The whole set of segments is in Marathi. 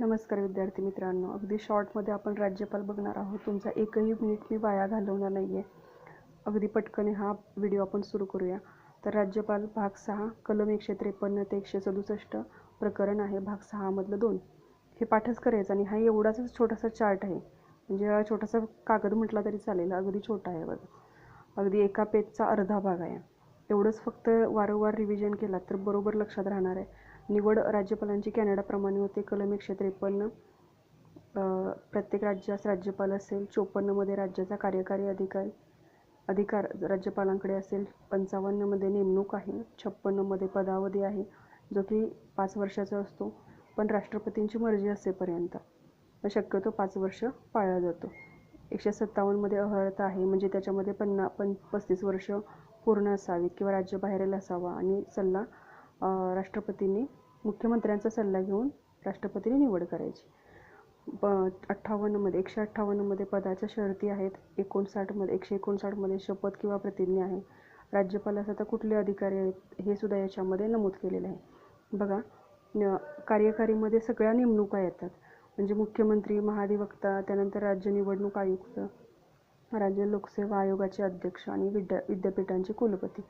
नमस्कार विद्यार्थी मित्रांनो. अगदी शॉर्टमध्ये आपण राज्यपाल बघणार आहोत. तुमचा एकही मिनिट मी वाया घालवणार नाही आहे अगदी पटकन हा व्हिडिओ आपण सुरू करूया. तर राज्यपाल भाग सहा कलम एकशे त्रेपन्न ते एकशे सदुसष्ट प्रकरण आहे. भाग सहामधलं दोन. हे पाठच करायचं आणि हा एवढाच छोटासा चार्ट आहे. म्हणजे छोटासा कागद म्हटला तरी चालेल. अगदी छोटा आहे बघा. अगदी एका पेजचा अर्धा भाग आहे. एवढंच फक्त वारंवार रिव्हिजन केला तर बरोबर लक्षात राहणार आहे. निवड राज्यपालांची कॅनडाप्रमाणे होते. कलम एकशे त्रेपन्न प्रत्येक राज्यास राज्यपाल असेल. चोपन्नमध्ये राज्याचा कार्यकारी अधिकारी अधिकार राज्यपालांकडे असेल. पंचावन्नमध्ये नेमणूक आहे. छप्पन्नमध्ये पदावधी आहे जो की पाच वर्षाचा असतो. पण राष्ट्रपतींची मर्जी असेपर्यंत शक्यतो पाच वर्ष पाळला जातो. एकशे सत्तावन्नमध्ये अहर्ता आहे म्हणजे त्याच्यामध्ये पन्ना पण पस्तीस वर्ष पूर्ण असावीत किंवा राज्य बाहेरील असावा आणि सल्ला राष्ट्रपतींनी मुख्यमंत्र्यांचा सल्ला घेऊन राष्ट्रपतीने निवड करायची. प अठ्ठावन्नमध्ये एकशे अठ्ठावन्नमध्ये पदाच्या शर्ती आहेत. एकोणसाठमध्ये एकशे एकोणसाठमध्ये शपथ किंवा प्रतिज्ञा आहे. राज्यपालास आता कुठले अधिकारी आहेत हे सुद्धा याच्यामध्ये नमूद केलेलं आहे. बघा न कार्यकारीमध्ये सगळ्या नेमणुका येतात. म्हणजे मुख्यमंत्री महाधिवक्ता त्यानंतर राज्य निवडणूक आयुक्त राज्य लोकसेवा आयोगाचे अध्यक्ष आणि विद्या विद्यापीठांचे कुलपती.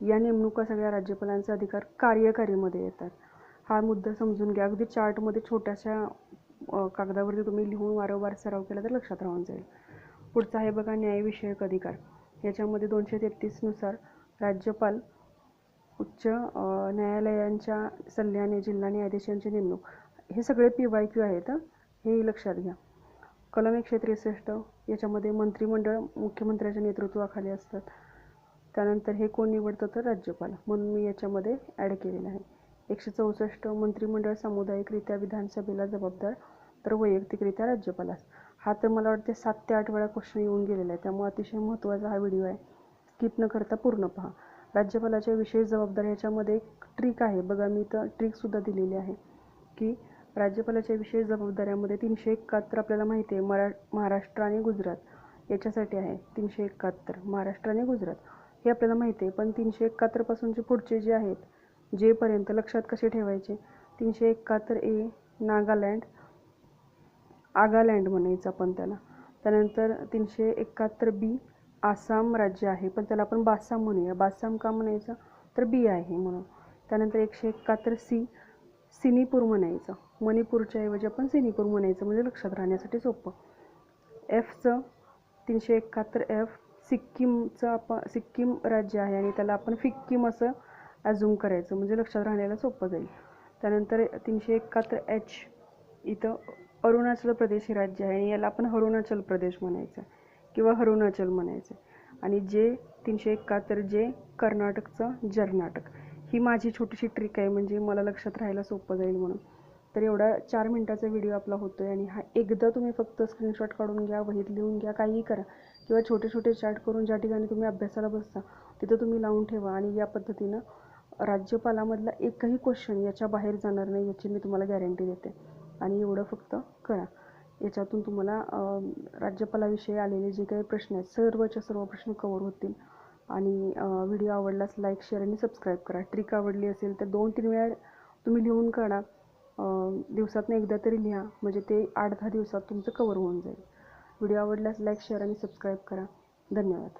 या नेमणुका सगळ्या राज्यपालांचा अधिकार कार्यकारीमध्ये येतात. हा मुद्दा समजून घ्या. अगदी चार्टमध्ये छोट्याशा कागदावरती तुम्ही लिहून वारंवार सराव केला तर लक्षात राहून जाईल. पुढचा आहे बघा न्यायविषयक अधिकार. याच्यामध्ये दोनशे तेहतीसनुसार राज्यपाल उच्च न्यायालयांच्या सल्ल्याने जिल्हा न्यायाधीशांची नेमणूक. हे सगळे पी वाय क्यू आहेत हेही लक्षात घ्या. कलम एकशे त्रेसष्ट याच्यामध्ये मंत्रिमंडळ मुख्यमंत्र्याच्या नेतृत्वाखाली असतात. त्यानंतर हे कोण निवडतं तर राज्यपाल. म्हणून मी याच्यामध्ये ॲड केलेलं आहे. एकशे चौसष्ट मंत्रिमंडळ सामुदायिकरित्या विधानसभेला जबाबदार तर वैयक्तिकरित्या राज्यपालास हा तर मला वाटते सात ते आठ वेळा क्वेश्चन येऊन गेलेला आहे. त्यामुळे अतिशय महत्त्वाचा हा व्हिडिओ आहे. स्किप न करता पूर्ण पहा. राज्यपालाच्या विशेष जबाबदारी ह्याच्यामध्ये एक ट्रिक आहे. बघा मी तर ट्रिकसुद्धा दिलेली आहे. की राज्यपालाच्या विशेष जबाबदाऱ्यामध्ये तीनशे एकाहत्तर आपल्याला माहिती आहे मरा महाराष्ट्र आणि गुजरात याच्यासाठी आहे. तीनशे एकाहत्तर महाराष्ट्र आणि गुजरात हे आपल्याला माहिती आहे. पण तीनशे एकाहत्तरपासूनचे पुढचे जे आहेत जेपर्यंत लक्षात कसे ठेवायचे? तीनशे एकाहत्तर ए नागालँड आगालँड म्हणायचं आपण त्याला. त्यानंतर तीनशे एकाहत्तर बी आसाम राज्य आहे. पण त्याला आपण बासाम म्हणूया. बासाम का म्हणायचं? तर बी आहे म्हणून. त्यानंतर एकशे एकाहत्तर सी सिनीपूर म्हणायचं. मणिपूरच्या ऐवजी आपण सिनीपूर म्हणायचं म्हणजे लक्षात राहण्यासाठी सोपं. एफचं तीनशे एकाहत्तर एफ सिक्कीमचं आपण सिक्कीम राज्य आहे आणि त्याला आपण फिक्कीम असं ॲझूम करायचं. म्हणजे लक्षात राहण्याला सोपं जाईल. त्यानंतर तीनशे एकाहत्तर एच इथं अरुणाचल प्रदेश हे राज्य आहे. आणि याला आपण अरुणाचल प्रदेश म्हणायचं. किंवा अरुणाचल म्हणायचं. आणि जे तीनशे एकाहत्तर जे कर्नाटकचं जर्नाटक. ही माझी छोटीशी ट्रिक आहे. म्हणजे मला लक्षात राहायला सोपं जाईल म्हणून. तर एवढा चार मिनटाचा व्हिडिओ आपला होतो आहे आणि हा एकदा तुम्ही फक्त स्क्रीनशॉट काढून घ्या वहीत लिहून घ्या काहीही करा. किंवा छोटे छोटे चार्ट करून ज्या ठिकाणी तुम्ही अभ्यासाला बसता तिथं तुम्ही लावून ठेवा. आणि या पद्धतीनं राज्यपालामधला एकही क्वेश्चन याच्या बाहेर जाणार नाही याची मी तुम्हाला गॅरंटी देते. आणि एवढं फक्त करा. याच्यातून तुम्हाला राज्यपालाविषयी आलेले जे काही प्रश्न आहेत सर्वच्या सर्व प्रश्न कवर होतील. आणि व्हिडिओ आवडल्यास लाईक शेअर आणि सबस्क्राईब करा. ट्रिक आवडली असेल तर दोन तीन वेळा तुम्ही लिहून काढा. दिवसातनं एकदा तरी लिहा. म्हणजे ते आठ दहा दिवसात तुमचं कवर होऊन जाईल. व्हिडिओ आवडल्यास लाईक शेअर आणि सबस्क्राईब करा. धन्यवाद.